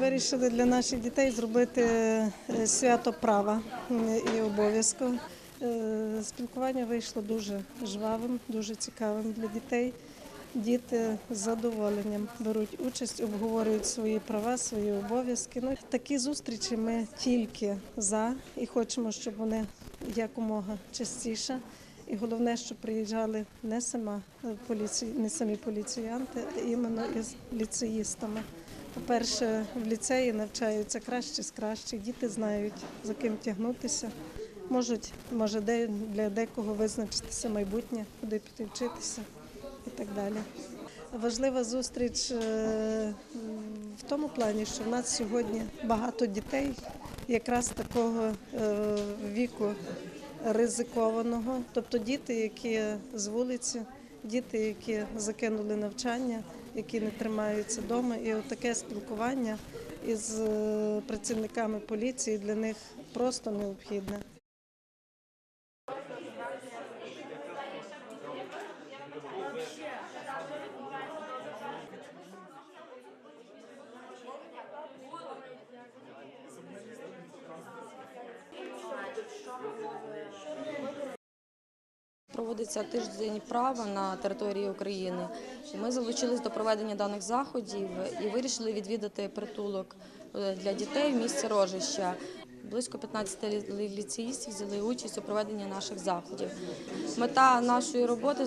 Вирішили для наших дітей зробити е, свято права і обов'язку. Е, Спілкування вийшло дуже жвавим, дуже цікавим для дітей. Діти з задоволенням беруть участь, обговорюють свої права, свої обов'язки. Ну, такі зустрічі ми тільки за і хочемо, щоб вони якомога частіше. І головне, щоб приїжджали не сама поліції, не самі поліціянти, а іменно із ліцеїстами. По-перше, в ліцеї навчаються краще з кращих, діти знають, за ким тягнутися. Можуть, може, для декого визначитися майбутнє, куди піти вчитися і так далі. Важлива зустріч е, в тому плані, що в нас сьогодні багато дітей якраз такого е, віку ризикованого, тобто діти, які з вулиці, діти, які закинули навчання, які не тримаються вдома. І таке спілкування із е, працівниками поліції для них просто необхідне. Проводиться тиждень права на території України. Ми залучились до проведення даних заходів і вирішили відвідати притулок е, для дітей в місті Рожища. Близько 15 ліцеїстів взяли участь у проведенні наших заходів. Мета нашої роботи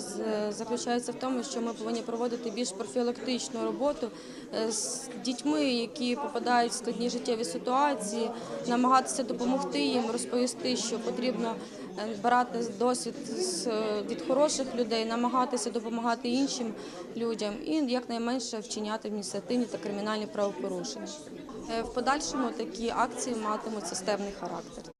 заключається в тому, що ми повинні проводити більш профілактичну роботу е, з дітьми, які попадають в складні життєві ситуації, намагатися допомогти їм, розповісти, що потрібно брати досвід від хороших людей, намагатися допомагати іншим людям і якнайменше вчиняти адміністративні та кримінальні правопорушення. Е, В подальшому такі акції матимуть системний характер.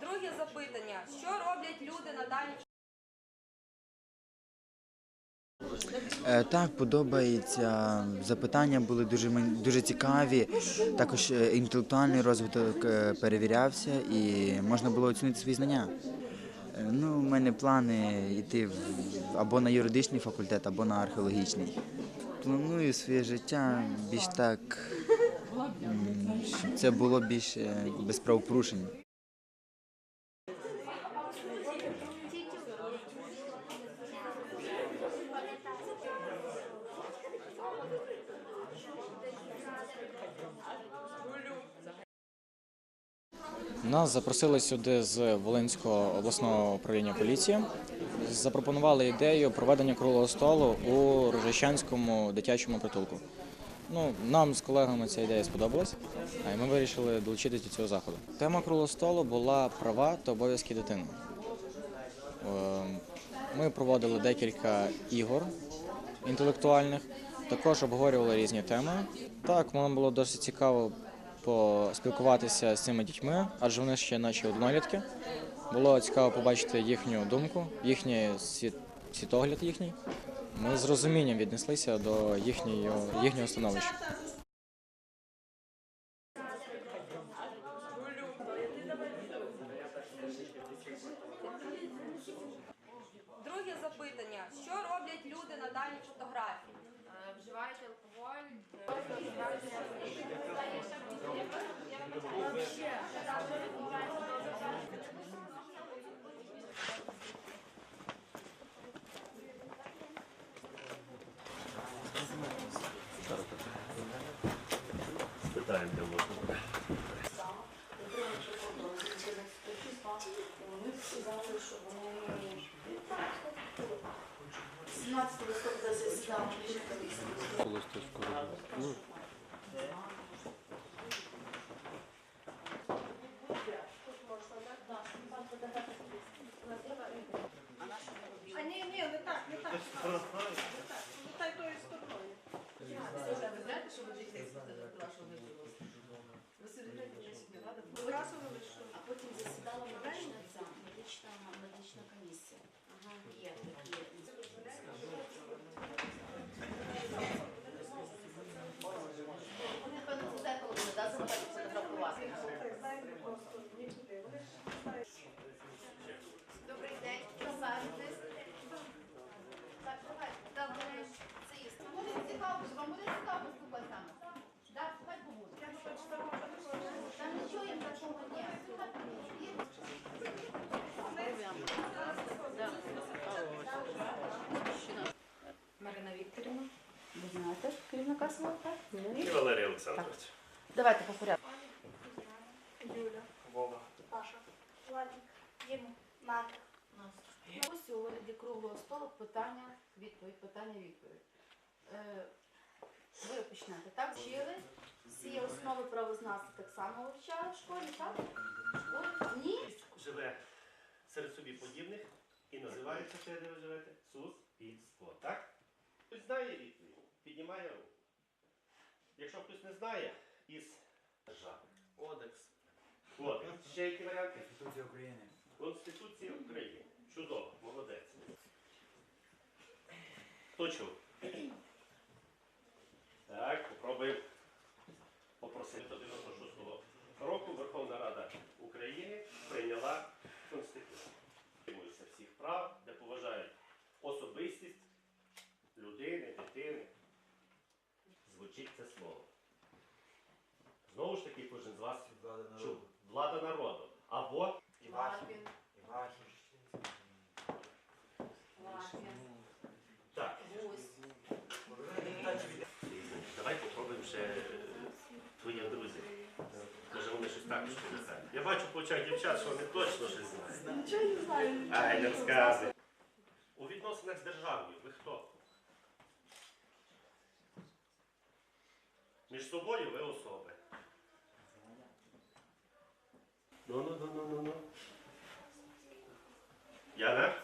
Друге запитання: що роблять люди на даній Е, Так, подобається. Запитання були дуже дуже цікаві. Також е, інтелектуальний розвиток е, перевірявся і можна було оцінити свої знання. Ну, у мене плани йти або на юридичний факультет, або на археологічний. Планую своє життя більш так, щоб це було більш е, без правопорушень. Нас запросили сюди з Волинського обласного управління поліції. Запропонували ідею проведення круглого столу у Рожищанському дитячому притулку. Ну, нам з колегами ця ідея сподобалась, а й ми вирішили долучитися до цього заходу. Тема круглого столу була права та обов'язки дитини. Ем, Ми проводили декілька ігор інтелектуальних, також обговорювали різні теми. Так, нам було досить цікаво поспілкуватися з цими дітьми, адже вони ще наче однолітки. Було цікаво побачити їхню думку, їхній світогляд їхній. Ми з розумінням віднеслися до їхньої, їхнього становища. друге запитання: що роблять люди на даній фотографії? Е, вживають алкоголь, Питаємо, де можна. А ні, ні, не так, не так. Не так тою стороною. ви знаєте, що ви дітей вашого не було? Показували, що А потім засідала медична ця медична медична комісія. Ага, є такі. Вони певно це зеркало буде, да, задавати фотографувати. просто нікуди. Вони ж знають. Добрий день, присаджуйтесь. Так, давай, давай, це їсти. Буде цікаво, вам буде цікаво послухати там. Так, слухай побуду. Я думаю, що там можна такого. Там нічого їм такого ні. Слухати ні. Марина Вікторівна. Ви знаєте свого, так? І Валерій Олександрович. Давайте по порядку. Юля. Вова. Паша. Владик. Діма. Марк. Ось у вигляді круглого столу питання, відповідь, питання, відповідь. Е, ви почнете, так? Вчили? Всі основи правознавства так само вивчали в школі, так? Школі? Ні? Живе серед собі подібних і називається те, де ви живете, суспільство. Так? Хтось знає відповідь, піднімає руку. Якщо хтось не знає, із держави. Одекс. Одекс. Ще які варіанти? Конституція України. Конституція України. Чудово, молодець. Хто чув? Так, попробуємо попросити 96-го року Може вони щось також. Я бачу по очах дівчат, що вони точно щось знають. Нічого не знаю. Ай, не розказуй. У відносинах з державою ви хто? Між собою ви особи. Ну, ну, ну, ну, ну, ну. Яна?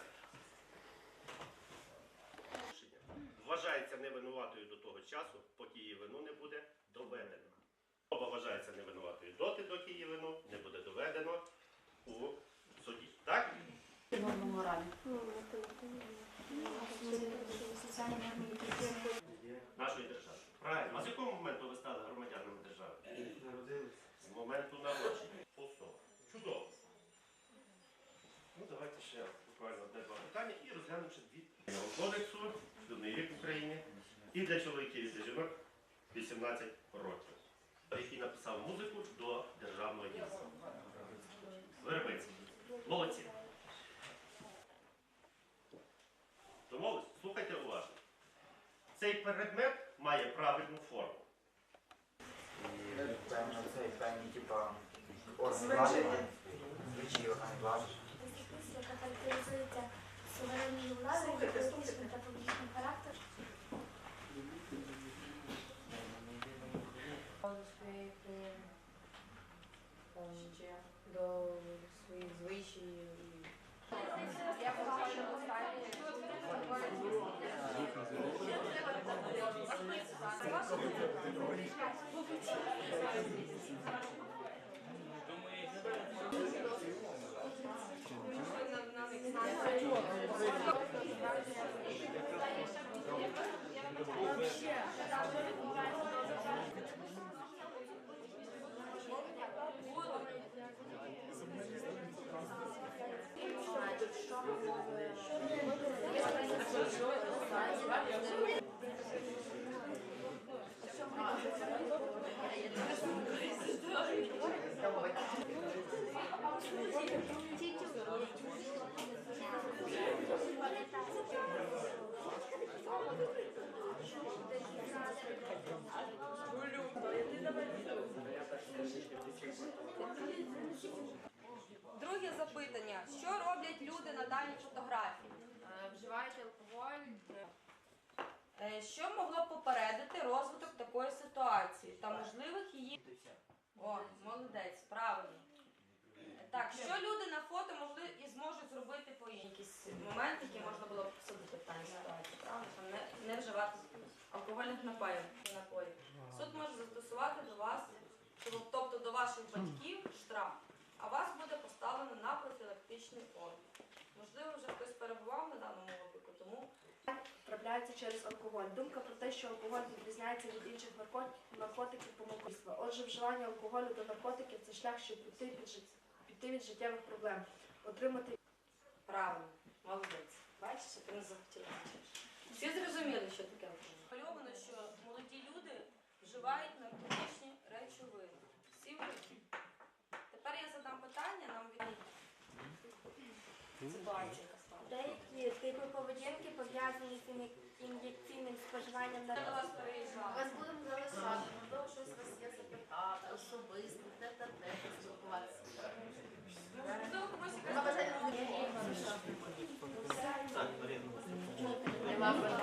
Вважається невинуватою до того часу, поки її вину не буде доведено. Вважається невинуватою доти, доки її вину не буде доведено у суді. Так? Норма моралі. Нашої держави. Правильно. А з якого моменту ви стали громадянами держави? Народилися. З моменту народження. Особа. Чудово. Ну, давайте ще буквально одне-два питання і розглянемо ще дві. Кодексу, шлюбний вік в Україні. І для чоловіків, і для жінок 18 років. Який написав музику до державного гімну. Вербицький. Молодці. Домовились? Слухайте уважно. Цей предмет має правильну форму. Певно це певні типа органи влади. Звичаї органи влади. яка характеризується суверенною владою, політичним та публічним характером. Своєї ще до своїх звичаїв. Я побачила останнє. Друге запитання: що роблять люди на даній фотографії? Е, Вживаєте алкоголь? Е, Що могло б попередити розвиток такої ситуації та можливих її. О, молодець, правильно. Так, що люди на фото могли і зможуть зробити по? Якісь моменти, які можна було б обсудити в даній ситуації, правильно? Не, не вживати алкогольних напоїв. напоїв. Суд може застосувати до вас, тобто до ваших батьків, штраф а вас буде поставлено на профілактичний облік. Можливо, вже хтось перебував на даному трапляються через алкоголь. Думка про те, що алкоголь відрізняється від інших наркотиків помилківства. Отже, вживання алкоголю та наркотиків це шлях, щоб піти, під жит- піти від життєвих проблем, отримати правильно, молодець. Бачиш, що ти не захотіла. Всі зрозуміли, що таке алкоголь. Мальовано, що молоді люди вживають наркотичні речовини. Всі ви. Тепер я задам питання, нам від яка стала. Деякі типи поведінки пов'язані з ін'єкційним споживанням на вас. Вас будемо залишати, можливо, щось у вас є запитати, особисто, те та те, спілкуватися. Так, А якась